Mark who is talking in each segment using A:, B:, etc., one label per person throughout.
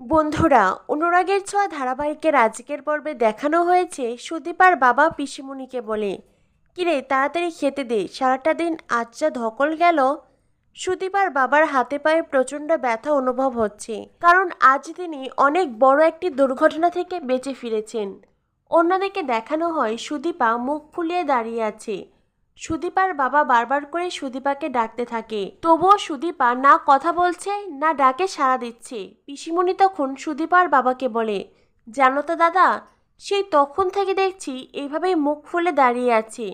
A: বন্ধুরা, অনুরাগের ছোঁয়া ধারাবাহিকের আজকের পর্বে দেখানো হয়েছে সুদীপার বাবা পিসিমণিকে বলে। কিরে, তাড়াতাড়ি খেতে দে, সারাটা দিন যা ধকল গেল। সুদীপার বাবার হাতে পায়ে প্রচণ্ড ব্যথা অনুভব হচ্ছে, কারণ আজ তিনি অনেক বড় একটি দুর্ঘটনা থেকে বেঁচে ফিরেছেন। অন্যদিকে দেখানো হয় সুদীপা মুখ ফুলিয়ে দাঁড়িয়ে আছে সুদীপার বাবা বারবার করে সুদীপাকে ডাকতে থাকে। তবুও সুদীপা না কথা বলছে, না ডাকে সাড়া দিচ্ছে। পিসিমণি তখন সুদীপার বাবাকে বলে, জানো তো দাদা, সেই তখন থেকে দেখছি এইভাবেই মুখ ফুলে দাঁড়িয়ে আছে।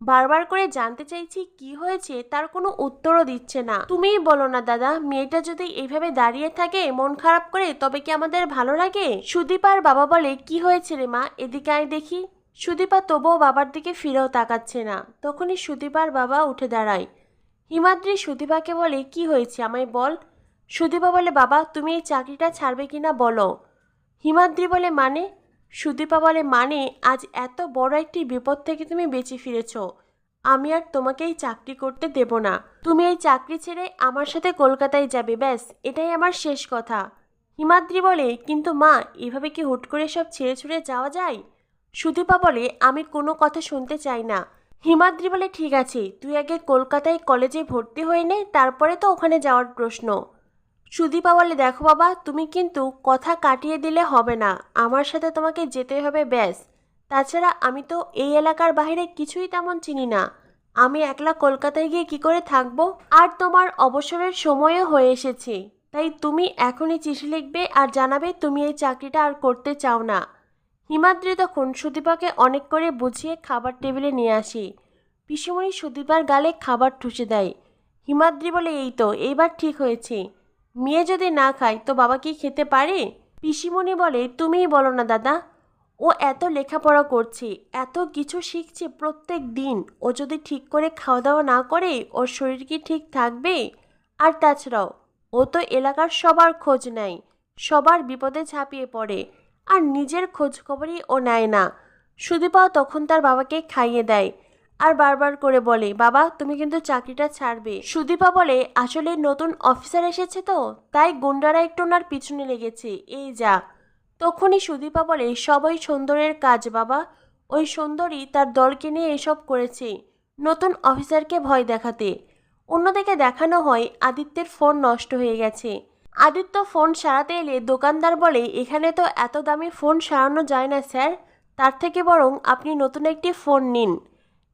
A: বারবার করে জানতে চাইছি কি হয়েছে, তার কোনো উত্তরও দিচ্ছে না। তুমিই বলো না দাদা, মেয়েটা যদি এইভাবে দাঁড়িয়ে থাকে, মন খারাপ করে তবে কি আমাদের ভালো লাগে? সুদীপার বাবা বলে, কি হয়েছে রে মা? এদিকে আয় দেখি। সুদীপা তবুও বাবার দিকে ফিরেও তাকাচ্ছে না। তখনই সুদীপার বাবা উঠে দাঁড়ায়। হিমাদ্রি সুদীপাকে বলে, কি হয়েছে? আমায় বল। সুদীপা বলে, বাবা, তুমি এই চাকরিটা ছাড়বে কিনা বলো। হিমাদ্রি বলে মানে? সুদীপা বলে মানে আজ এত বড় একটি বিপদ থেকে তুমি বেঁচে ফিরেছ। আমি আর তোমাকে এই চাকরি করতে দেব না। তুমি এই চাকরি ছেড়ে আমার সাথে কলকাতায় যাবে, ব্যাস, এটাই আমার শেষ কথা। হিমাদ্রি বলে, কিন্তু মা, এভাবে কি হুট করে সব ছেড়ে ছুড়ে যাওয়া যায়? সুদীপা বলে, আমি কোনো কথা শুনতে চাই না। হিমাদ্রি বলে, ঠিক আছে, তুই আগে কলকাতায় কলেজে ভর্তি হয়ে নে, তারপরে তো ওখানে যাওয়ার প্রশ্ন। সুদীপা বলে, দেখো বাবা, তুমি কিন্তু কথা কাটিয়ে দিলে হবে না, আমার সাথে তোমাকে যেতে হবে ব্যাস। তাছাড়া আমি তো এই এলাকার বাইরে কিছুই তেমন চিনি না। আমি একলা কলকাতায় গিয়ে কি করে থাকব? আর তোমার অবসরের সময়ও হয়ে এসেছে। তাই তুমি এখনই চিঠি লিখবে আর জানাবে তুমি এই চাকরিটা আর করতে চাও না। হিমাদ্রি তখন সুদীপাকে অনেক করে বুঝিয়ে খাবার টেবিলে নিয়ে আসি। পিসিমণি সুদীপার গালে খাবার ঠুসে দেয়। হিমাদ্রি বলে, এই তো, এইবার ঠিক হয়েছে। মেয়ে যদি না খায়, তো বাবা কি খেতে পারে? পিসিমণি বলে, তুমিই বলো না, দাদা। ও এত লেখাপড়া করছে, এত কিছু শিখছে প্রত্যেক দিন। ও যদি ঠিক করে খাওয়া দাওয়া না করে, ওর শরীর কি ঠিক থাকবে? আর তাছাড়াও, ও তো এলাকার সবার খোঁজ নেয়, সবার বিপদে ঝাঁপিয়ে পড়ে। আর নিজের খোঁজ খবরই ও নেয় না। সুদীপাও তখন তার বাবাকে খাইয়ে দেয় আর বারবার করে বলে, বাবা, তুমি কিন্তু চাকরিটা ছাড়বে। সুদীপা বলে, আসলে নতুন অফিসার এসেছে তো, তাই গুন্ডারা একটু ওনার পিছনে লেগেছে, এই যা। তখনই সুদীপা বলে, সবাই সুন্দরের কাজ, বাবা। ওই সুন্দরী তার দলকে নিয়ে এসব করেছে, নতুন অফিসারকে ভয় দেখাতে। অন্যদিকে দেখানো হয় আদিত্যের ফোন নষ্ট হয়ে গেছে। আদিত্য ফোন সারাতে এলে দোকানদার বলে, এখানে তো এত দামি ফোন সারানো যায় না, স্যার। তার থেকে বরং আপনি নতুন একটি ফোন নিন।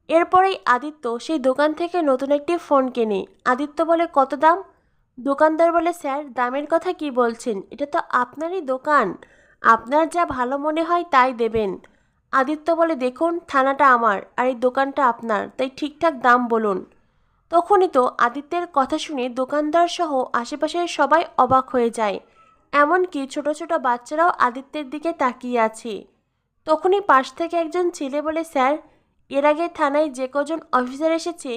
A: এরপরেই আদিত্য সেই দোকান থেকে নতুন একটি ফোন কেনে। আদিত্য বলে, কত দাম? দোকানদার বলে, স্যার, দামের কথা কি বলছেন? এটা তো আপনারই দোকান। আপনার যা ভালো মনে হয় তাই দেবেন। আদিত্য বলে, দেখুন, থানাটা আমার আর এই দোকানটা আপনার, তাই ঠিকঠাক দাম বলুন। তখনই তো আদিত্যের কথা শুনে দোকানদার সহ আশেপাশের সবাই অবাক হয়ে যায়। এমনকি ছোট ছোট বাচ্চারাও আদিত্যের দিকে তাকিয়ে আছে। তখনই পাশ থেকে একজন ছেলে বলে, স্যার, এর আগে থানায় যে কজন অফিসার এসেছে,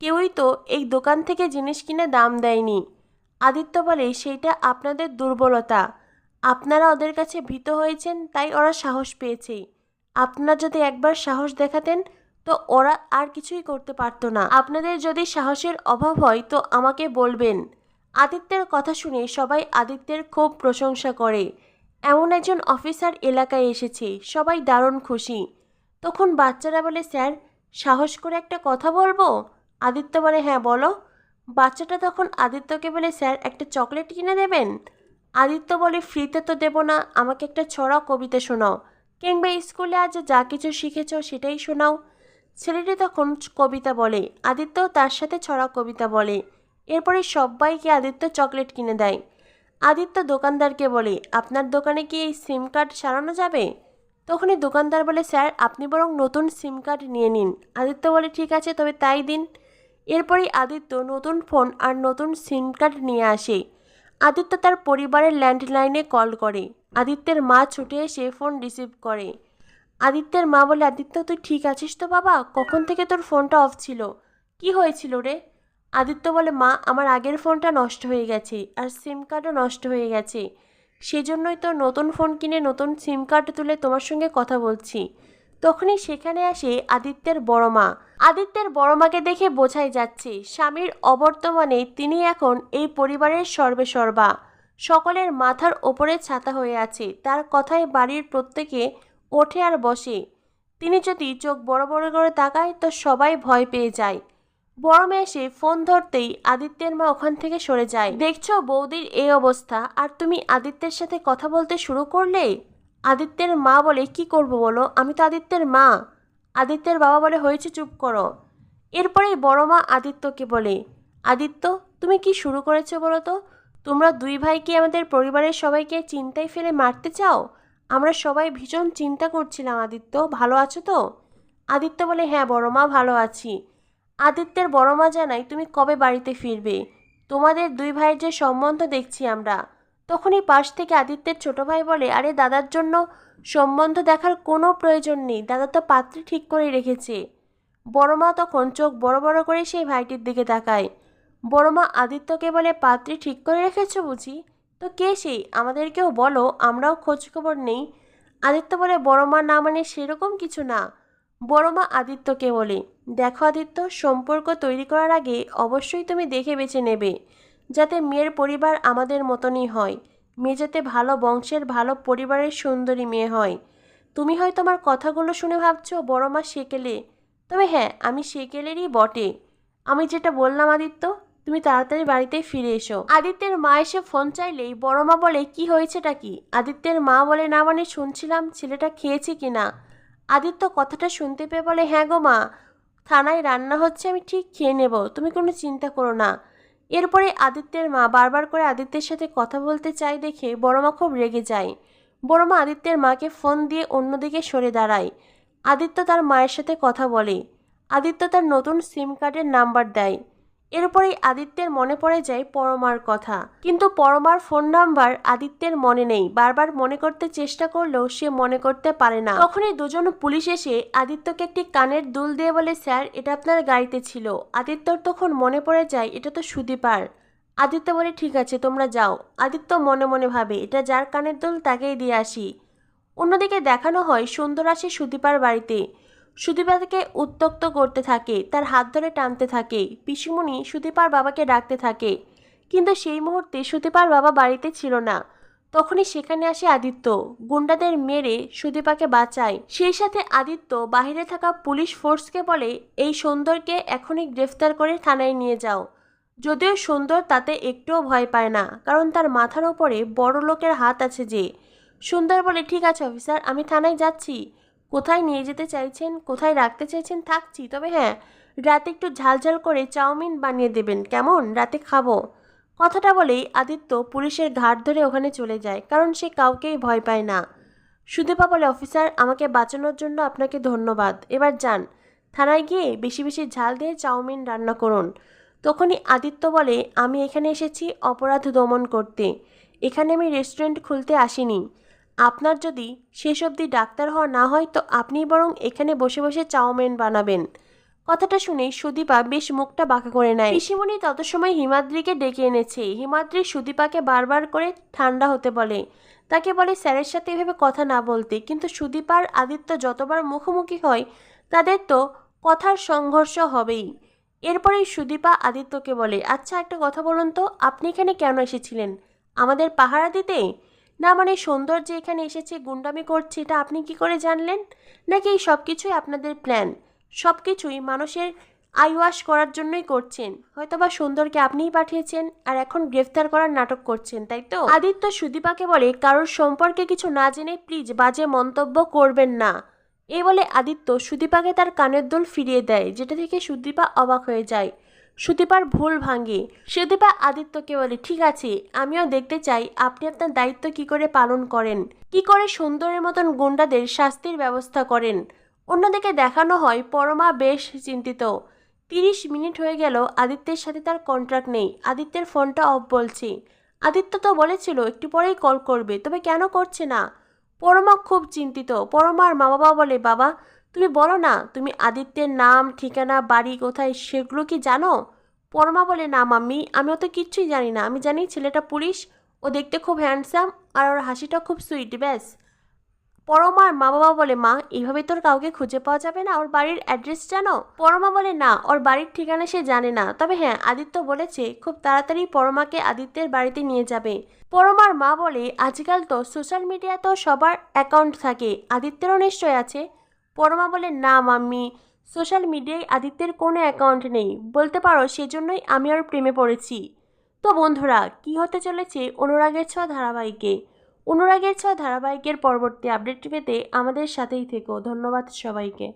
A: কেউই তো এই দোকান থেকে জিনিস কিনে দাম দেয়নি। আদিত্য বলে, সেইটা আপনাদের দুর্বলতা। আপনারা ওদের কাছে ভীত হয়েছেন, তাই ওরা সাহস পেয়েছে। আপনারা যদি একবার সাহস দেখাতেন তো ওরা আর কিছুই করতে পারতো না। আপনাদের যদি সাহসের অভাব হয়, তো আমাকে বলবেন। আদিত্যের কথা শুনে সবাই আদিত্যের খুব প্রশংসা করে। এমন একজন অফিসার এলাকায় এসেছে, সবাই দারুণ খুশি। তখন বাচ্চারা বলে, স্যার, সাহস করে একটা কথা বলব? আদিত্য বলে হ্যাঁ বলো। বাচ্চাটা তখন আদিত্যকে বলে, স্যার, একটা চকলেট কিনে দেবেন? আদিত্য বলে, ফ্রিতে তো দেবো না, আমাকে একটা ছড়া কবিতা শোনাও। কিংবা স্কুলে আজ যা কিছু শিখেছ সেটাই শোনাও। ছেলেটি তখন কবিতা বলে, আদিত্য তার সাথে ছড়া কবিতা বলে। এরপরে সবাইকে আদিত্য চকলেট কিনে দেয়। আদিত্য দোকানদারকে বলে, আপনার দোকানে কি এই সিম কার্ড সারানো যাবে? তখনই দোকানদার বলে, স্যার, আপনি বরং নতুন সিম কার্ড নিয়ে নিন। আদিত্য বলে, ঠিক আছে, তবে তাই দিন। এরপরই আদিত্য নতুন ফোন আর নতুন সিম কার্ড নিয়ে আসে। আদিত্য তার পরিবারের ল্যান্ডলাইনে কল করে। আদিত্যের মা ছুটে এসে ফোন রিসিভ করে। আদিত্যের মা বলে, আদিত্য, তুই ঠিক আছিস তো বাবা? কখন থেকে তোর ফোনটা অফ ছিল? কি হয়েছিল রে? আদিত্য বলে, মা, আমার আগের ফোনটা নষ্ট হয়ে গেছে আর সিম কার্ডও নষ্ট হয়ে গেছে। সেজন্যই তো নতুন ফোন কিনে নতুন সিম কার্ড তুলে তোমার সঙ্গে কথা বলছি। তখনই সেখানে আসে আদিত্যের বড় মা। আদিত্যের বড় মাকে দেখে বোঝাই যাচ্ছে, স্বামীর অবর্তমানে তিনি এখন এই পরিবারের সর্বে সর্বা সকলের মাথার ওপরে ছাতা হয়ে আছে, তার কথায় বাড়ির প্রত্যেকে ওঠে আর বসে। তিনি যদি চোখ বড় বড় করে তাকায়, তো সবাই ভয় পেয়ে যায়। বড় মেয়ে এসে ফোন ধরতেই আদিত্যের মা ওখান থেকে সরে যায়। দেখছ বৌদির এই অবস্থা, আর তুমি আদিত্যের সাথে কথা বলতে শুরু করলে? আদিত্যের মা বলে, কি করব বলো? আমি তো আদিত্যের মা। আদিত্যের বাবা বলে, হয়েছে, চুপ করো। এরপরেই বড় মা আদিত্যকে বলে, আদিত্য, তুমি কি শুরু করেছ বলো তো? তোমরা দুই ভাই কি আমাদের পরিবারের সবাইকে চিন্তায় ফেলে মারতে চাও? আমরা সবাই ভীষণ চিন্তা করছিলাম আদিত্য, ভালো আছো তো? আদিত্য বলে হ্যাঁ বড় মা, ভালো আছি। আদিত্যের বড় মা জানাই তুমি কবে বাড়িতে ফিরবে? তোমাদের দুই ভাইয়ের যে সম্বন্ধ দেখছি আমরা। তখনই পাশ থেকে আদিত্যের ছোট ভাই বলে, আরে দাদার জন্য সম্বন্ধ দেখার কোনো প্রয়োজন নেই। দাদা তো পাত্রী ঠিক করে রেখেছে। বড় মা তখন চোখ বড় বড় করে সেই ভাইটির দিকে তাকায়। বড় মা আদিত্যকে বলে, পাত্রী ঠিক করে রেখেছো বুঝি? তো কে সেই? আমাদেরকেও বলো, আমরাও খোঁজখবর নেই। আদিত্য বলে বড় মা না মানে সেরকম কিছু না। বড় মা আদিত্যকে বলে, দেখো আদিত্য, সম্পর্ক তৈরি করার আগে অবশ্যই তুমি দেখে বেছে নেবে, যাতে মেয়ের পরিবার আমাদের মতনই হয় মেয়ে যাতে ভালো বংশের, ভালো পরিবারের সুন্দরী মেয়ে হয়। তুমি হয়তো আমার কথাগুলো শুনে ভাবছ বড় মা সেকেলে। তবে হ্যাঁ আমি সেকেলেরই বটে। আমি যেটা বললাম আদিত্য তুমি তাড়াতাড়ি বাড়িতে ফিরে এসো। আদিত্যের মা এসে ফোন চাইলেই বড় মা বলে, কি হয়েছেটা কি? আদিত্যের মা বলে, না মানে শুনছিলাম ছেলেটা খেয়েছে কি না আদিত্য কথাটা শুনতে পেয়ে বলে হ্যাঁ গো মা, থানায় রান্না হচ্ছে, আমি ঠিক খেয়ে নেব, তুমি কোনো চিন্তা করো না। এরপরে আদিত্যের মা বারবার করে আদিত্যের সাথে কথা বলতে চাই দেখে বড় মা খুব রেগে যায়। বড় মা আদিত্যের মাকে ফোন দিয়ে অন্যদিকে সরে দাঁড়ায়। আদিত্য তার মায়ের সাথে কথা বলে। আদিত্য তার নতুন সিম কার্ডের নাম্বার দেয়। এরপরেই আদিত্যের মনে পড়ে যায় পরমার কথা। কিন্তু পরমার ফোন নাম্বার আদিত্যের মনে নেই। বারবার মনে করতে চেষ্টা করলেও সে মনে করতে পারে না। তখনই দুজন পুলিশ এসে আদিত্যকে একটি কানের দুল দিয়ে বলে, স্যার, এটা আপনার গাড়িতে ছিল। আদিত্যর তখন মনে পড়ে যায়, এটা তো সুদীপার। আদিত্য বলে, ঠিক আছে, তোমরা যাও। আদিত্য মনে মনে ভাবে, এটা যার কানের দুল, তাকেই দিয়ে আসি। অন্যদিকে দেখানো হয় সুন্দর আসে সুদীপার বাড়িতে। সুদীপাকে উত্তক্ত করতে থাকে, তার হাত ধরে টানতে থাকে। পিসিমণি সুদীপার বাবাকে ডাকতে থাকে। কিন্তু সেই মুহূর্তে সুদীপার বাবা বাড়িতে ছিল না। তখনই সেখানে আসে আদিত্য। গুন্ডাদের মেরে সুদীপাকে বাঁচায়। সেই সাথে আদিত্য বাহিরে থাকা পুলিশ ফোর্সকে বলে, এই সুন্দরকে এখনই গ্রেফতার করে থানায় নিয়ে যাও। যদিও সুন্দর তাতে একটুও ভয় পায় না, কারণ তার মাথার ওপরে বড় লোকের হাত আছে যে। সুন্দর বলে, ঠিক আছে, অফিসার, আমি থানায় যাচ্ছি। কোথায় নিয়ে যেতে চাইছেন, কোথায় রাখতে চাইছেন, থাকছি। তবে হ্যাঁ রাতে একটু ঝালঝাল করে চাউমিন বানিয়ে দেবেন। কেমন? রাতে খাব। কথাটা বলেই আদিত্য পুলিশের ঘাট ধরে ওখানে চলে যায়, কারণ সে কাউকেই ভয় পায় না। সুদেপা বলে, অফিসার, আমাকে বাঁচানোর জন্য আপনাকে ধন্যবাদ। এবার যান। থানায় গিয়ে বেশি বেশি ঝাল দিয়ে চাউমিন রান্না করুন। তখনই আদিত্য বলে, আমি এখানে এসেছি অপরাধ দমন করতে। এখানে আমি রেস্টুরেন্ট খুলতে আসিনি। আপনার যদি শেষ অবধি ডাক্তার হওয়া না হয়, তো আপনি বরং এখানে বসে বসে চাউমিন বানাবেন। কথাটা শুনে সুদীপা বেশ মুখটা বাঁকা করে নেয়। পিসিমণি তত সময় হিমাদ্রিকে ডেকে এনেছে। হিমাদ্রি সুদীপাকে বারবার করে ঠান্ডা হতে বলে। তাকে বলে, স্যারের সাথে এভাবে কথা না বলতে। কিন্তু সুদীপার আদিত্য যতবার মুখোমুখি হয়, তাদের তো কথার সংঘর্ষ হবেই। এরপরেই সুদীপা আদিত্যকে বলে আচ্ছা একটা কথা বলুন তো, আপনি এখানে কেন এসেছিলেন? আমাদের পাহারা দিতে? না মানে সুন্দর যে এখানে এসেছে, গুন্ডামি করছে, এটা আপনি কি করে জানলেন? নাকি এই সব কিছুই আপনাদের প্ল্যান সব কিছুই মানুষের আই ওয়াশ করার জন্যই করছেন। হয়তোবা সুন্দরকে আপনিই পাঠিয়েছেন, আর এখন গ্রেফতার করার নাটক করছেন, তাই তো? আদিত্য সুদীপাকে বলে, কারোর সম্পর্কে কিছু না জেনে প্লিজ বাজে মন্তব্য করবেন না। এই বলে আদিত্য সুদীপাকে তার কানের দোল ফিরিয়ে দেয়, যেটা থেকে সুদীপা অবাক হয়ে যায়। সুদীপার ভুল ভাঙে সুদীপা আদিত্যকে বলে, ঠিক আছে, আমিও দেখতে চাই, আপনি আপনার দায়িত্ব কি করে পালন করেন? কি করে সুন্দরের মতন গুন্ডাদের শাস্তির ব্যবস্থা করেন? অন্যদিকে দেখানো হয়, পরমা বেশ চিন্তিত। তিরিশ মিনিট হয়ে গেল, আদিত্যের সাথে তার কন্ট্রাক্ট নেই। আদিত্যের ফোনটা অফ বলছে। আদিত্য তো বলেছিল, একটু পরেই কল করবে, তবে কেন করছে না? পরমা খুব চিন্তিত। পরমার মা বাবা বলে, বাবা তুমি বলো না, তুমি আদিত্যের নাম, ঠিকানা, বাড়ি কোথায় সেগুলো কি জানো? পরমা বলে, না মাম্মি, আমি অত কিচ্ছুই জানি না। আমি জানি ছেলেটা পুলিশ, ও দেখতে খুব হ্যান্ডসাম আর ওর হাসিটা খুব সুইট ব্যাস। পরমার মা বাবা বলে, মা এইভাবে তোর কাউকে খুঁজে পাওয়া যাবে না? ওর বাড়ির অ্যাড্রেস জানো? পরমা বলে, না, ওর বাড়ির ঠিকানা সে জানে না। তবে হ্যাঁ আদিত্য বলেছে, খুব তাড়াতাড়ি পরমাকে আদিত্যের বাড়িতে নিয়ে যাবে। পরমার মা বলে, আজকাল তো সোশ্যাল মিডিয়াতেও সবার অ্যাকাউন্ট থাকে। আদিত্যেরও নিশ্চয় আছে। পরমা বলে, না, মাম্মি, সোশ্যাল মিডিয়ায় আদিত্যের কোনো অ্যাকাউন্ট নেই। বলতে পারো, সেজন্যই আমি আর প্রেমে পড়েছি। তো বন্ধুরা, কি হতে চলেছে অনুরাগের ছোঁয়া ধারাবাহিকে? অনুরাগের ছোঁয়া ধারাবাহিকের পরবর্তী আপডেট পেতে আমাদের সাথেই থেকো। ধন্যবাদ সবাইকে।